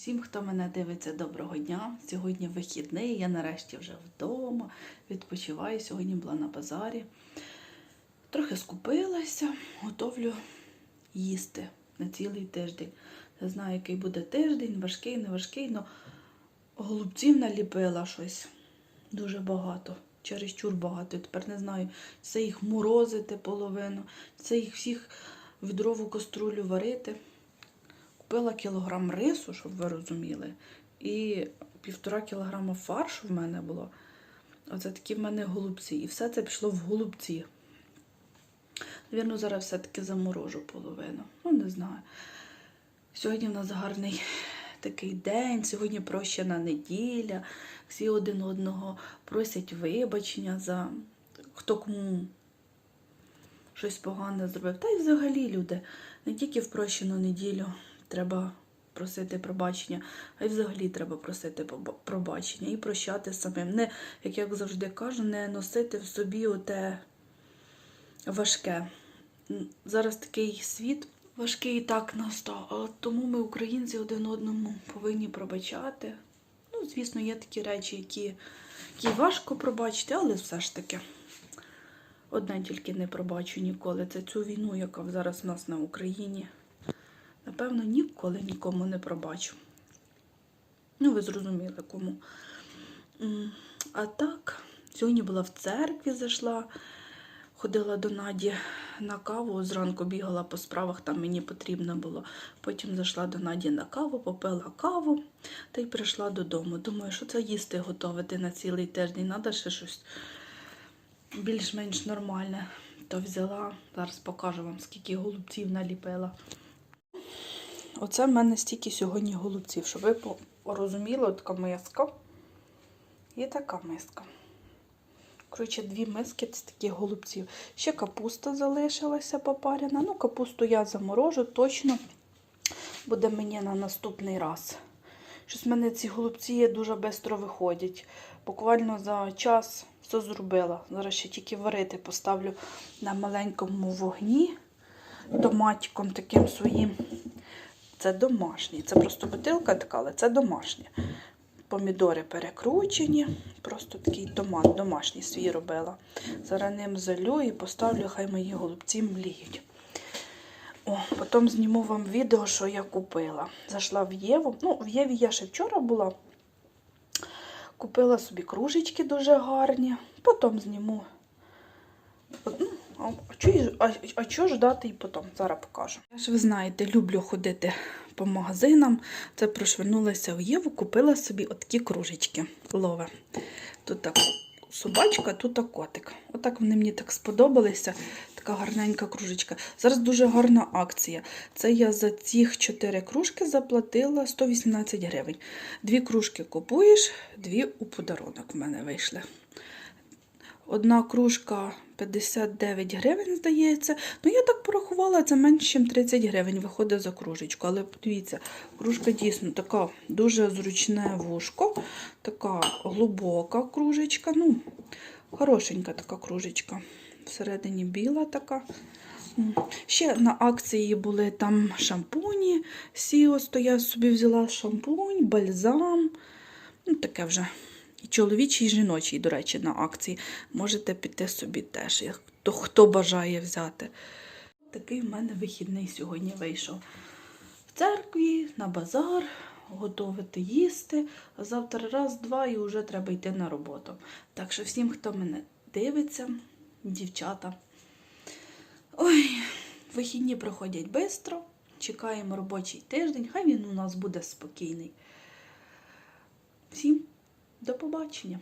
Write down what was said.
Всім, хто мене дивиться, доброго дня. Сьогодні вихідний, я нарешті вже вдома, відпочиваю. Сьогодні була на базарі. Трохи скупилася, готовлю їсти на цілий тиждень. Не знаю, який буде тиждень, важкий, не важкий, але голубців наліпила щось дуже багато. Чересчур багато. Я Тепер не знаю, це їх морозити половину, це їх всіх відрову каструлю варити. Купила кілограм рису, щоб ви розуміли, і півтора кілограма фаршу в мене було. Оце такі в мене голубці. І все це пішло в голубці. Навірно, зараз все-таки заморожу половину. Ну, не знаю. Сьогодні в нас гарний такий день, сьогодні прощена неділя. Всі один одного просять вибачення за хто кому щось погане зробив. Та й взагалі люди, не тільки в прощену неділю треба просити пробачення, а й взагалі треба просити пробачення і прощати самим. Не, як я завжди кажу, не носити в собі оте важке. Зараз такий світ важкий і так настав. Тому ми, українці, один одному повинні пробачати. Ну, звісно, є такі речі, які, які важко пробачити, але все ж таки. Одне тільки не пробачу ніколи. Це цю війну, яка зараз в нас на Україні. Напевно, ніколи нікому не пробачу. Ну, ви зрозуміли кому. А так, сьогодні була в церкві, зайшла, ходила до Наді на каву. Зранку бігала по справах, там мені потрібно було. Потім зайшла до Наді на каву, попила каву та й прийшла додому. Думаю, що це їсти готувати на цілий тиждень. Треба ще щось більш-менш нормальне. То взяла, зараз покажу вам, скільки голубців наліпила. Оце в мене стільки сьогодні голубців, щоб ви порозуміли, така миска і така миска. Коротше, дві миски це такі голубців. Ще капуста залишилася попарена. Ну, капусту я заморожу, точно буде мені на наступний раз. Щось в мене ці голубці дуже швидко виходять. Буквально за час все зробила. Зараз ще тільки варити поставлю на маленькому вогні томатиком таким своїм. Це домашній. Це просто бутилка така, але це домашнє. Помідори перекручені. Просто такий томат домашній свій робила. Зараз ним залю і поставлю, хай мої голубці мліють. О, потім зніму вам відео, що я купила. Зайшла в Єву. Ну, в Єві я ще вчора була. Купила собі кружечки дуже гарні. Потім зніму. А, чого, а, а чого ждати і потім? Зараз покажу. Я ж ви знаєте, люблю ходити по магазинам. Це прошвернулася в Єву, купила собі отакі кружечки. Лове. Тут так собачка, тут так котик. Отак вони мені так сподобалися. Така гарненька кружечка. Зараз дуже гарна акція. Це я за цих 4 кружки заплатила 118 гривень. Дві кружки купуєш, дві у подарунок в мене вийшли. Одна кружка 59 гривень, здається. Ну, я так порахувала, це менше, ніж 30 гривень виходить за кружечку. Але подивіться, кружка дійсно така дуже зручне вушко, така глибока кружечка. Ну, хорошенька така кружечка. Всередині біла така. Ще на акції були там шампуні. Сіос, то я собі взяла шампунь, бальзам. Ну, таке вже. І чоловічий, і жіночий, до речі, на акції. Можете піти собі теж, хто, хто бажає взяти. Такий в мене вихідний сьогодні вийшов. В церкві, на базар, готувати їсти. А завтра раз-два і вже треба йти на роботу. Так що всім, хто мене дивиться, дівчата. Ой, вихідні проходять швидко. Чекаємо робочий тиждень. Хай він у нас буде спокійний. Всім до побачення!